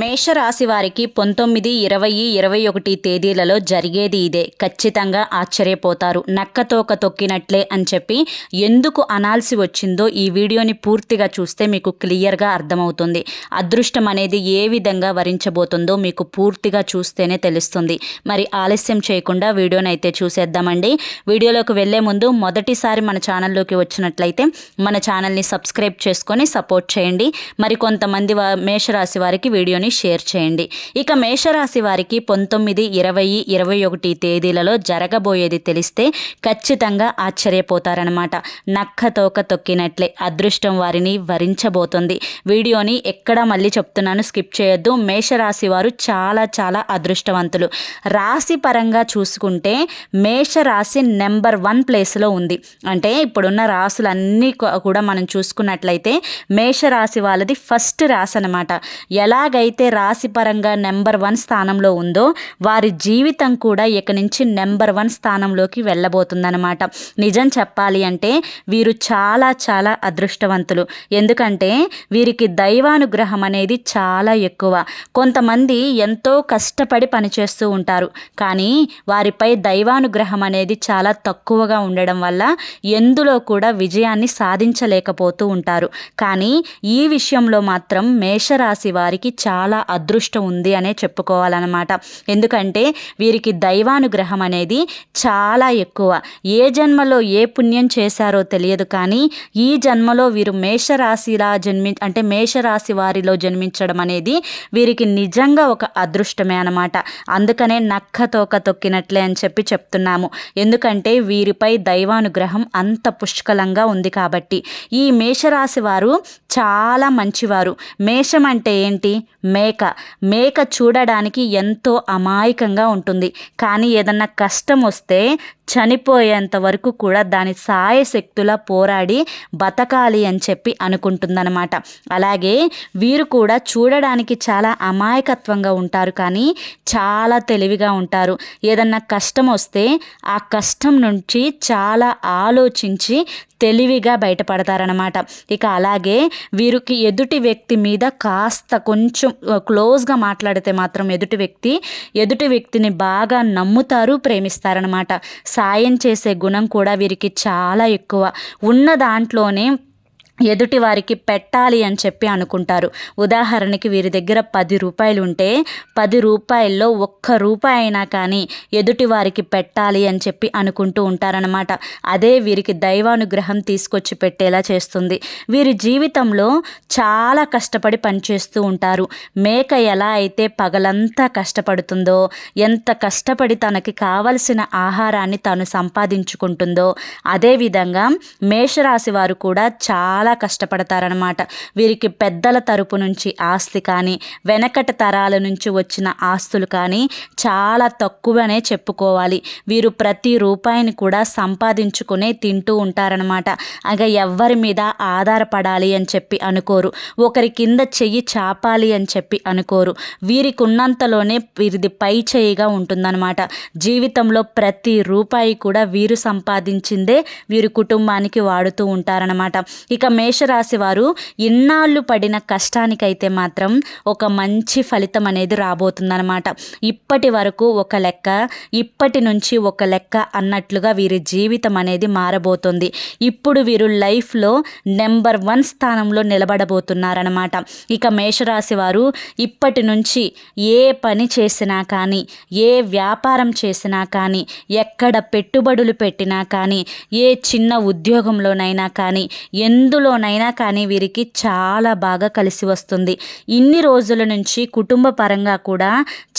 మేషరాశి వారికి పంతొమ్మిది ఇరవై ఇరవై ఒకటి తేదీలలో జరిగేది ఇదే. ఖచ్చితంగా ఆశ్చర్యపోతారు. నక్కతోక తొక్కినట్లే అని చెప్పి ఎందుకు అనాల్సి వచ్చిందో ఈ వీడియోని పూర్తిగా చూస్తే మీకు క్లియర్గా అర్థమవుతుంది. అదృష్టం అనేది ఏ విధంగా వరించబోతుందో మీకు పూర్తిగా చూస్తేనే తెలుస్తుంది. మరి ఆలస్యం చేయకుండా వీడియోని అయితే చూసేద్దామండి. వీడియోలోకి వెళ్ళే ముందు మొదటిసారి మన ఛానల్లోకి వచ్చినట్లయితే మన ఛానల్ని సబ్స్క్రైబ్ చేసుకొని సపోర్ట్ చేయండి. మరి కొంతమంది మేషరాశి వారికి వీడియో వీడియోని షేర్ చేయండి. ఇక మేషరాశి వారికి పంతొమ్మిది ఇరవై ఇరవై ఒకటి తేదీలలో జరగబోయేది తెలిస్తే ఖచ్చితంగా ఆశ్చర్యపోతారనమాట నక్క తోక తొక్కినట్లే అదృష్టం వారిని వరించబోతుంది. వీడియోని ఎక్కడ మళ్ళీ చెప్తున్నాను స్కిప్ చేయొద్దు. మేషరాశి వారు చాలా చాలా అదృష్టవంతులు. రాశి పరంగా చూసుకుంటే మేషరాశి నెంబర్ వన్ ప్లేస్లో ఉంది. అంటే ఇప్పుడున్న రాసులన్నీ కూడా మనం చూసుకున్నట్లయితే మేషరాశి వాళ్ళది ఫస్ట్ రాశి అనమాట ఎలాగైతే ఎవరైతే రాశిపరంగా నెంబర్ వన్ స్థానంలో ఉందో వారి జీవితం కూడా ఇక నుంచి నెంబర్ వన్ స్థానంలోకి వెళ్ళబోతుందన్నమాట. నిజం చెప్పాలి అంటే వీరు చాలా చాలా అదృష్టవంతులు. ఎందుకంటే వీరికి దైవానుగ్రహం అనేది చాలా ఎక్కువ. కొంతమంది ఎంతో కష్టపడి పనిచేస్తూ ఉంటారు. కానీ వారిపై దైవానుగ్రహం అనేది చాలా తక్కువగా ఉండడం వల్ల ఎందులో కూడా విజయాన్ని సాధించలేకపోతూ ఉంటారు. కానీ ఈ విషయంలో మాత్రం మేషరాశి వారికి చాలా చాలా అదృష్టం ఉంది అనే చెప్పుకోవాలన్నమాట. ఎందుకంటే వీరికి దైవానుగ్రహం అనేది చాలా ఎక్కువ. ఏ జన్మలో ఏ పుణ్యం చేశారో తెలియదు కానీ ఈ జన్మలో వీరు మేషరాశిలా జన్మి అంటే మేషరాశి వారిలో జన్మించడం అనేది వీరికి నిజంగా ఒక అదృష్టమే అనమాట అందుకనే నక్క తోక తొక్కినట్లే అని చెప్పి చెప్తున్నాము. ఎందుకంటే వీరిపై దైవానుగ్రహం అంత పుష్కలంగా ఉంది కాబట్టి. ఈ మేషరాశి వారు చాలా మంచివారు. మేషం అంటే ఏంటి? మేక. మేక చూడడానికి ఎంతో అమాయకంగా ఉంటుంది. కానీ ఏదన్నా కష్టం వస్తే చనిపోయేంత వరకు కూడా దాని సాయశక్తులా పోరాడి బతకాలి అని చెప్పి అనుకుంటుందన్నమాట. అలాగే వీరు కూడా చూడడానికి చాలా అమాయకత్వంగా ఉంటారు. కానీ చాలా తెలివిగా ఉంటారు. ఏదన్నా కష్టం వస్తే ఆ కష్టం నుంచి చాలా ఆలోచించి తెలివిగా బయటపడతారనమాట ఇక అలాగే వీరికి ఎదుటి వ్యక్తి మీద కాస్త కొంచెం క్లోజ్గా మాట్లాడితే మాత్రం ఎదుటి వ్యక్తి ఎదుటి వ్యక్తిని బాగా నమ్ముతారు ప్రేమిస్తారనమాట సాయం చేసే గుణం కూడా వీరికి చాలా ఎక్కువ. ఉన్న దాంట్లోనే ఎదుటి వారికి పెట్టాలి అని చెప్పి అనుకుంటారు. ఉదాహరణకి వీరి దగ్గర పది రూపాయలు ఉంటే పది రూపాయల్లో ఒక్క రూపాయి అయినా కానీ ఎదుటి వారికి పెట్టాలి అని చెప్పి అనుకుంటూ ఉంటారనమాట అదే వీరికి దైవానుగ్రహం తీసుకొచ్చి పెట్టేలా చేస్తుంది. వీరి జీవితంలో చాలా కష్టపడి పనిచేస్తూ ఉంటారు. మేక ఎలా అయితే పగలంతా కష్టపడుతుందో ఎంత కష్టపడి తనకి కావలసిన ఆహారాన్ని తాను సంపాదించుకుంటుందో అదేవిధంగా మేషరాశి వారు కూడా చాలా చాలా కష్టపడతారనమాట వీరికి పెద్దల తరపు నుంచి ఆస్తి కానీ వెనకటి తరాల నుంచి వచ్చిన ఆస్తులు కానీ చాలా తక్కువనే చెప్పుకోవాలి. వీరు ప్రతి రూపాయిని కూడా సంపాదించుకునే తింటూ ఉంటారనమాట అగ ఎవ్వరి మీద ఆధారపడాలి అని చెప్పి అనుకోరు. ఒకరి కింద చెయ్యి చాపాలి అని చెప్పి అనుకోరు. వీరికి ఉన్నంతలోనే వీరిది పై చేయిగా ఉంటుందన్నమాట. జీవితంలో ప్రతి రూపాయి కూడా వీరు సంపాదించిందే వీరి కుటుంబానికి వాడుతూ ఉంటారనమాట ఇక మేషరాశి వారు ఇన్నాళ్ళు పడిన కష్టానికైతే మాత్రం ఒక మంచి ఫలితం అనేది రాబోతుందన్నమాట. ఇప్పటి వరకు ఒక లెక్క ఇప్పటి నుంచి ఒక లెక్క అన్నట్లుగా వీరి జీవితం అనేది మారబోతుంది. ఇప్పుడు వీరు లైఫ్లో నెంబర్ వన్ స్థానంలో నిలబడబోతున్నారనమాట ఇక మేషరాశి వారు ఇప్పటి నుంచి ఏ పని చేసినా కానీ ఏ వ్యాపారం చేసినా కానీ ఎక్కడ పెట్టుబడులు పెట్టినా కానీ ఏ చిన్న ఉద్యోగంలోనైనా కానీ ఎందులోనైనా కానీ వీరికి చాలా బాగా కలిసి వస్తుంది. ఇన్ని రోజుల నుంచి కుటుంబ పరంగా కూడా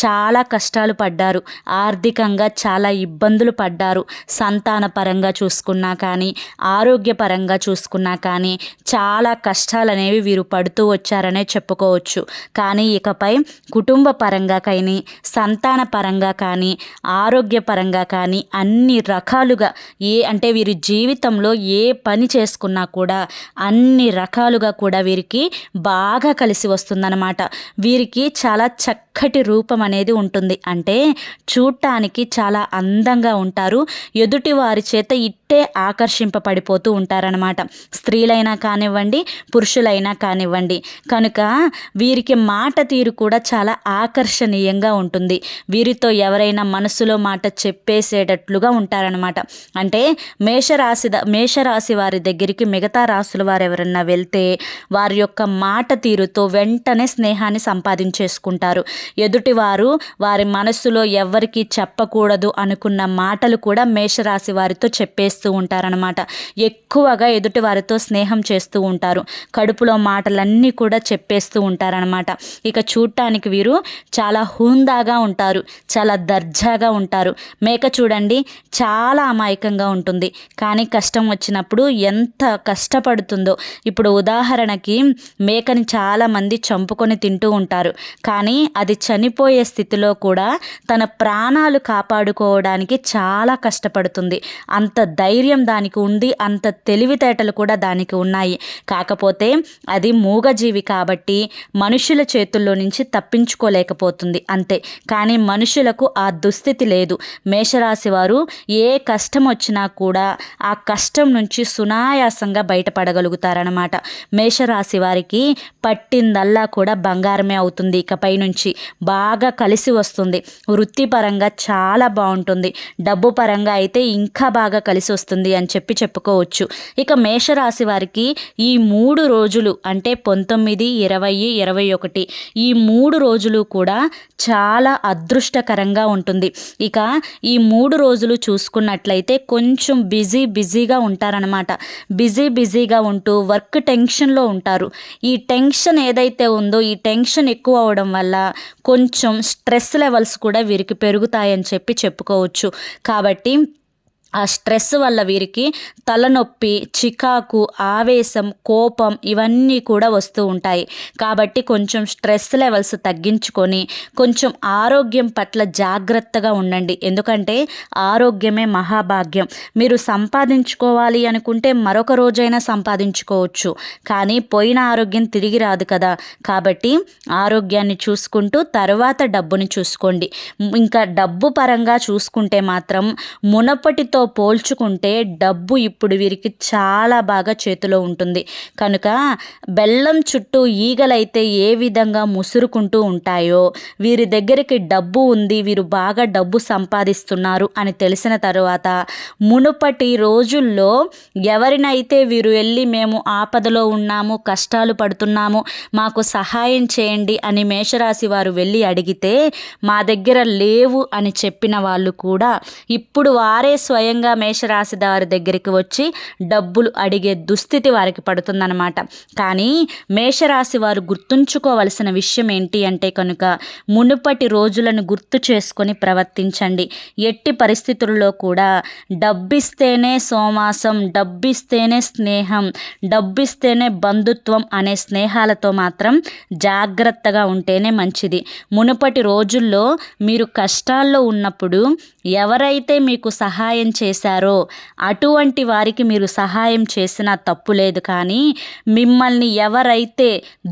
చాలా కష్టాలు పడ్డారు. ఆర్థికంగా చాలా ఇబ్బందులు పడ్డారు. సంతాన పరంగా చూసుకున్నా కానీ ఆరోగ్యపరంగా చూసుకున్నా కానీ చాలా కష్టాలు అనేవి వీరు పడుతూ వచ్చారనే చెప్పుకోవచ్చు. కానీ ఇకపై కుటుంబ పరంగా కానీ సంతాన పరంగా కానీ ఆరోగ్యపరంగా కానీ అన్ని రకాలుగా ఏ అంటే వీరి జీవితంలో ఏ పని చేసుకున్నా కూడా అన్ని రకాలుగా కూడా వీరికి బాగా కలిసి వస్తుందన్నమాట. వీరికి చాలా చక్కటి రూపం అనేది ఉంటుంది. అంటే చూడటానికి చాలా అందంగా ఉంటారు. ఎదుటి వారి చేత ఇట్టే చూస్తే ఆకర్షింపబడిపోతూ ఉంటారనమాట స్త్రీలైనా కానివ్వండి పురుషులైనా కానివ్వండి. కనుక వీరికి మాట తీరు కూడా చాలా ఆకర్షణీయంగా ఉంటుంది. వీరితో ఎవరైనా మనసులో మాట చెప్పేసేటట్లుగా ఉంటారనమాట అంటే మేషరాశి మేషరాశి వారి దగ్గరికి మిగతా రాశుల వారు ఎవరన్నా వెళ్తే వారి యొక్క మాట తీరుతో వెంటనే స్నేహాన్ని సంపాదించేసుకుంటారు. ఎదుటివారు వారి మనస్సులో ఎవరికి చెప్పకూడదు అనుకున్న మాటలు కూడా మేషరాశి వారితో చేస్తూ ఉంటారనమాట ఎక్కువగా ఎదుటి వారితో స్నేహం చేస్తూ ఉంటారు. కడుపులో మాటలన్నీ కూడా చెప్పేస్తూ ఉంటారనమాట ఇక చూడటానికి వీరు చాలా హుందాగా ఉంటారు. చాలా దర్జాగా ఉంటారు. మేక చూడండి చాలా అమాయకంగా ఉంటుంది. కానీ కష్టం వచ్చినప్పుడు ఎంత కష్టపడుతుందో. ఇప్పుడు ఉదాహరణకి మేకని చాలామంది చంపుకొని తింటూ ఉంటారు. కానీ అది చనిపోయే స్థితిలో కూడా తన ప్రాణాలు కాపాడుకోవడానికి చాలా కష్టపడుతుంది. అంత ధైర్యం ధైర్యం దానికి ఉంది అంత తెలివితేటలు కూడా దానికి ఉన్నాయి. కాకపోతే అది మూగజీవి కాబట్టి మనుషుల చేతుల్లో నుంచి తప్పించుకోలేకపోతుంది అంతే. కానీ మనుషులకు ఆ దుస్థితి లేదు. మేషరాశి వారు ఏ కష్టం వచ్చినా కూడా ఆ కష్టం నుంచి సునాయాసంగా బయటపడగలుగుతారనమాట మేషరాశి వారికి పట్టిందల్లా కూడా బంగారమే అవుతుంది. ఇకపై నుంచి బాగా కలిసి వస్తుంది. వృత్తిపరంగా చాలా బాగుంటుంది. డబ్బు పరంగా అయితే ఇంకా బాగా కలిసి వస్తుంది అని చెప్పి చెప్పుకోవచ్చు. ఇక మేషరాశి వారికి ఈ మూడు రోజులు అంటే పంతొమ్మిది ఇరవై ఇరవై ఒకటి ఈ మూడు రోజులు కూడా చాలా అదృష్టకరంగా ఉంటుంది. ఇక ఈ మూడు రోజులు చూసుకున్నట్లయితే కొంచెం బిజీ బిజీగా ఉంటారనమాట బిజీ బిజీగా ఉంటూ వర్క్ టెన్షన్లో ఉంటారు. ఈ టెన్షన్ ఏదైతే ఉందో ఈ టెన్షన్ ఎక్కువ అవడం వల్ల కొంచెం స్ట్రెస్ లెవెల్స్ కూడా వీరికి పెరుగుతాయని చెప్పి చెప్పుకోవచ్చు. కాబట్టి ఆ స్ట్రెస్ వల్ల వీరికి తలనొప్పి చికాకు ఆవేశం కోపం ఇవన్నీ కూడా వస్తూ ఉంటాయి. కాబట్టి కొంచెం స్ట్రెస్ లెవెల్స్ తగ్గించుకొని కొంచెం ఆరోగ్యం పట్ల జాగ్రత్తగా ఉండండి. ఎందుకంటే ఆరోగ్యమే మహాభాగ్యం. మీరు సంపాదించుకోవాలి అనుకుంటే మరొక రోజైనా సంపాదించుకోవచ్చు. కానీ పోయిన ఆరోగ్యం తిరిగి రాదు కదా. కాబట్టి ఆరోగ్యాన్ని చూసుకుంటూ తర్వాత డబ్బుని చూసుకోండి. ఇంకా డబ్బు పరంగా చూసుకుంటే మాత్రం మునపటితో పోల్చుకుంటే డబ్బు ఇప్పుడు వీరికి చాలా బాగా చేతిలో ఉంటుంది. కనుక బెల్లం చుట్టూ ఈగలైతే ఏ విధంగా ముసురుకుంటూ ఉంటాయో వీరి దగ్గరికి డబ్బు ఉంది వీరు బాగా డబ్బు సంపాదిస్తున్నారు అని తెలిసిన తర్వాత మునుపటి రోజుల్లో ఎవరినైతే వీరు వెళ్ళి మేము ఆపదలో ఉన్నాము కష్టాలు పడుతున్నాము మాకు సహాయం చేయండి అని మేషరాశి వారు వెళ్ళి అడిగితే మా దగ్గర లేవు అని చెప్పిన వాళ్ళు కూడా ఇప్పుడు వారే స్వయం స్వయంగా మేషరాశి వారి దగ్గరికి వచ్చి డబ్బులు అడిగే దుస్థితి వారికి పడుతుందన్నమాట. కానీ మేషరాశి వారు గుర్తుంచుకోవలసిన విషయం ఏంటి అంటే కనుక మునుపటి రోజులను గుర్తు చేసుకొని ప్రవర్తించండి. ఎట్టి పరిస్థితుల్లో కూడా డబ్బిస్తేనే సోమాసం డబ్బిస్తేనే స్నేహం డబ్బిస్తేనే బంధుత్వం అనే స్నేహాలతో మాత్రం జాగ్రత్తగా ఉంటేనే మంచిది. మునుపటి రోజుల్లో మీరు కష్టాల్లో ఉన్నప్పుడు ఎవరైతే మీకు సహాయం చేశారో అటువంటి వారికి మీరు సహాయం చేసినా తప్పు లేదు. కానీ మిమ్మల్ని ఎవరైతే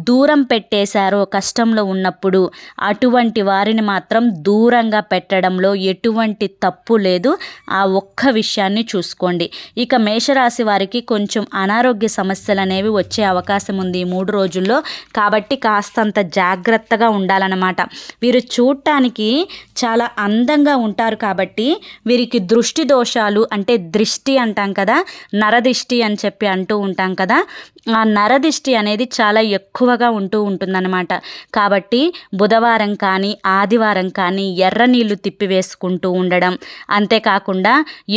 దూరం పెట్టేశారో కష్టంలో ఉన్నప్పుడు అటువంటి వారిని మాత్రం దూరంగా పెట్టడంలో ఎటువంటి తప్పు లేదు. ఆ ఒక్క విషయాన్ని చూసుకోండి. ఇక మేషరాశి వారికి కొంచెం అనారోగ్య సమస్యలు అనేవి వచ్చే అవకాశం ఉంది ఈ మూడు రోజుల్లో. కాబట్టి కాస్తంత జాగ్రత్తగా ఉండాలన్నమాట. వీరు చూడటానికి చాలా అందంగా ఉంటారు కాబట్టి వీరికి దృష్టి దోష దోషాలు అంటే దృష్టి అంటాం కదా నరదిష్టి అని చెప్పి అంటూ ఉంటాం కదా ఆ నరదిష్టి అనేది చాలా ఎక్కువగా ఉంటూ ఉంటుందన్నమాట. కాబట్టి బుధవారం కానీ ఆదివారం కానీ ఎర్ర నీళ్ళు తిప్పివేసుకుంటూ ఉండడం. అంతేకాకుండా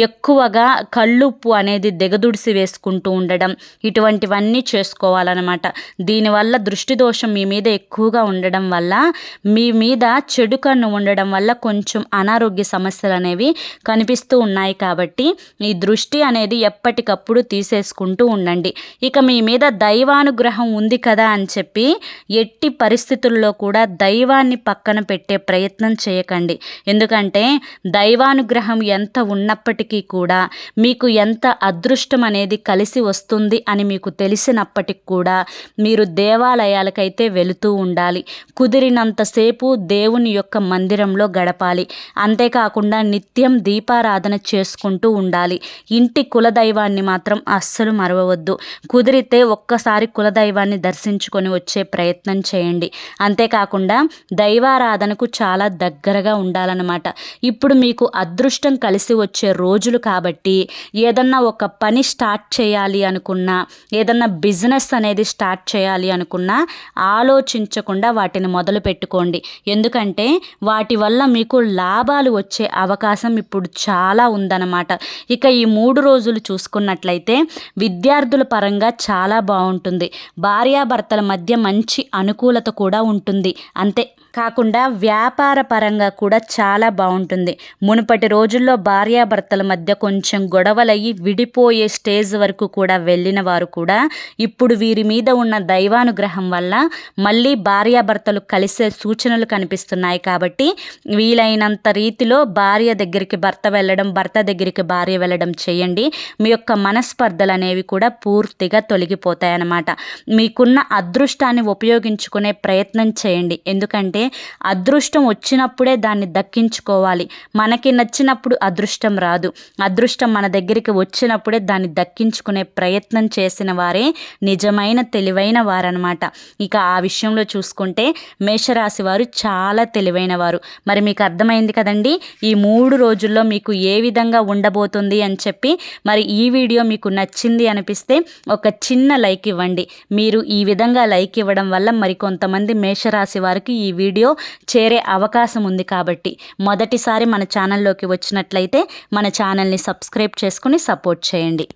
ఎక్కువగా కళ్ళుప్పు అనేది దిగదుడిసి వేసుకుంటూ ఉండడం. ఇటువంటివన్నీ చేసుకోవాలన్నమాట. దీనివల్ల దృష్టి దోషం మీ మీద ఎక్కువగా ఉండడం వల్ల మీ మీద చెడు కన్ను ఉండడం వల్ల కొంచెం అనారోగ్య సమస్యలు అనేవి కనిపిస్తూ ఉన్నాయి కాబట్టి ఈ దృష్టి అనేది ఎప్పటికప్పుడు తీసేసుకుంటూ ఉండండి. ఇక మీ మీద దైవానుగ్రహం ఉంది కదా అని చెప్పి ఎట్టి పరిస్థితుల్లో కూడా దైవాన్ని పక్కన పెట్టే ప్రయత్నం చేయకండి. ఎందుకంటే దైవానుగ్రహం ఎంత ఉన్నప్పటికీ కూడా మీకు ఎంత అదృష్టం అనేది కలిసి వస్తుంది అని మీకు తెలిసినప్పటికి కూడా మీరు దేవాలయాలకైతే వెళుతూ ఉండాలి. కుదిరినంతసేపు దేవుని యొక్క మందిరంలో గడపాలి. అంతేకాకుండా నిత్యం దీపారాధన చేసు చేసుకుంటూ ఉండాలి. ఇంటి కులదైవాన్ని మాత్రం అస్సలు మరవవద్దు. కుదిరితే ఒక్కసారి కులదైవాన్ని దర్శించుకొని వచ్చే ప్రయత్నం చేయండి. అంతేకాకుండా దైవారాధనకు చాలా దగ్గరగా ఉండాలన్నమాట. ఇప్పుడు మీకు అదృష్టం కలిసి వచ్చే రోజులు కాబట్టి ఏదన్నా ఒక పని స్టార్ట్ చేయాలి అనుకున్నా ఏదన్నా బిజినెస్ అనేది స్టార్ట్ చేయాలి అనుకున్నా ఆలోచించకుండా వాటిని మొదలు పెట్టుకోండి. ఎందుకంటే వాటి వల్ల మీకు లాభాలు వచ్చే అవకాశం ఇప్పుడు చాలా ఉందన్నమాట. ఇక ఈ మూడు రోజులు చూసుకున్నట్లయితే విద్యార్థుల పరంగా చాలా బాగుంటుంది. భార్యాభర్తల మధ్య మంచి అనుకూలత కూడా ఉంటుంది. అంతే. కాకుండా వ్యాపార పరంగా కూడా చాలా బాగుంటుంది. మునుపటి రోజుల్లో భార్యాభర్తల మధ్య కొంచెం గొడవలయ్యి విడిపోయే స్టేజ్ వరకు కూడా వెళ్ళిన వారు కూడా ఇప్పుడు వీరి మీద ఉన్న దైవానుగ్రహం వల్ల మళ్ళీ భార్యాభర్తలు కలిసే సూచనలు కనిపిస్తున్నాయి కాబట్టి వీలైనంత రీతిలో భార్య దగ్గరికి భర్త వెళ్ళడం భర్త దగ్గరికి భార్య వెళ్ళడం చేయండి. మీ యొక్క మనస్పర్ధలు అనేవి కూడా పూర్తిగా తొలగిపోతాయి అన్నమాట మీకున్న అదృష్టాన్ని ఉపయోగించుకునే ప్రయత్నం చేయండి. ఎందుకంటే అదృష్టం వచ్చినప్పుడే దాన్ని దక్కించుకోవాలి. మనకి నచ్చినప్పుడు అదృష్టం రాదు. అదృష్టం మన దగ్గరికి వచ్చినప్పుడే దాన్ని దక్కించుకునే ప్రయత్నం చేసిన వారే నిజమైన తెలివైన వారనమాట ఇక ఆ విషయంలో చూసుకుంటే మేషరాశి వారు చాలా తెలివైన వారు. మరి మీకు అర్థమైంది కదండి? ఈ మూడు రోజుల్లో మీకు ఏ విధంగా ఉండబోతుంది అని చెప్పి మరి ఈ వీడియో మీకు నచ్చింది అనిపిస్తే ఒక చిన్న లైక్ ఇవ్వండి. మీరు ఈ విధంగా లైక్ ఇవ్వడం వల్ల మరి కొంతమంది మేషరాశి వారికి ఈ వీడియో వీడియో చేరే అవకాశం ఉంది కాబట్టి మొదటిసారి మన ఛానల్లోకి వచ్చినట్లయితే మన ఛానల్ని సబ్స్క్రైబ్ చేసుకుని సపోర్ట్ చేయండి.